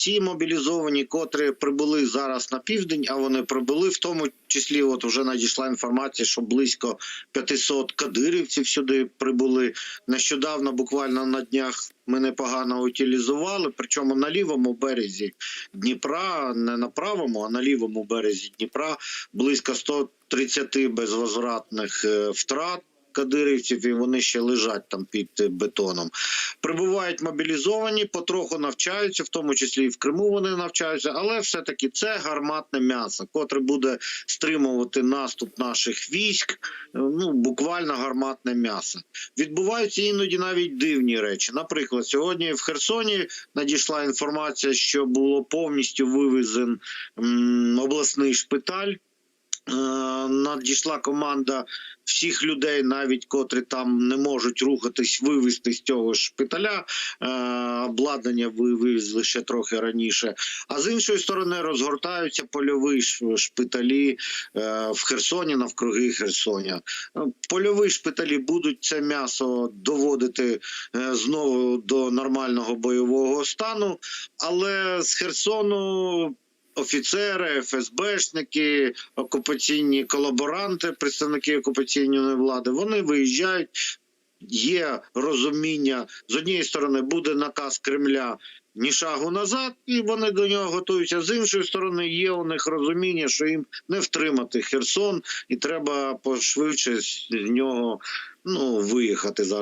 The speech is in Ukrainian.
Ті мобілізовані, котрі прибули зараз на південь, а вони прибули, в тому числі, от вже надійшла інформація, що близько 500 кадирівців сюди прибули. Нещодавно, буквально на днях, ми непогано утилізували. Причому на лівому березі Дніпра, не на правому, а на лівому березі Дніпра близько 130 безвозвратних е, втрат. Кадирівців і вони ще лежать там під е, бетоном. Прибувають мобілізовані, потроху навчаються, в тому числі і в Криму вони навчаються, але все-таки це гарматне м'ясо, котре буде стримувати наступ наших військ. е, Ну буквально гарматне м'ясо. Відбуваються іноді навіть дивні речі. Наприклад, сьогодні в Херсоні надійшла інформація, що було повністю вивезен обласний шпиталь. Надійшла команда всіх людей, навіть котрі там не можуть рухатись, вивезти з цього шпиталя. Е, Обладнання вивезли ще трохи раніше. А з іншої сторони розгортаються польові шпиталі е, в Херсоні, навкруги Херсоня. Е, Польові шпиталі будуть це м'ясо доводити знову до нормального бойового стану, але з Херсону. Офіцери, ФСБшники, окупаційні колаборанти, представники окупаційної влади, вони виїжджають. Є розуміння з однієї сторони, буде наказ Кремля ні шагу назад, і вони до нього готуються. З іншої сторони, є у них розуміння, що їм не втримати Херсон, і треба пошвидше з нього ну виїхати зараз.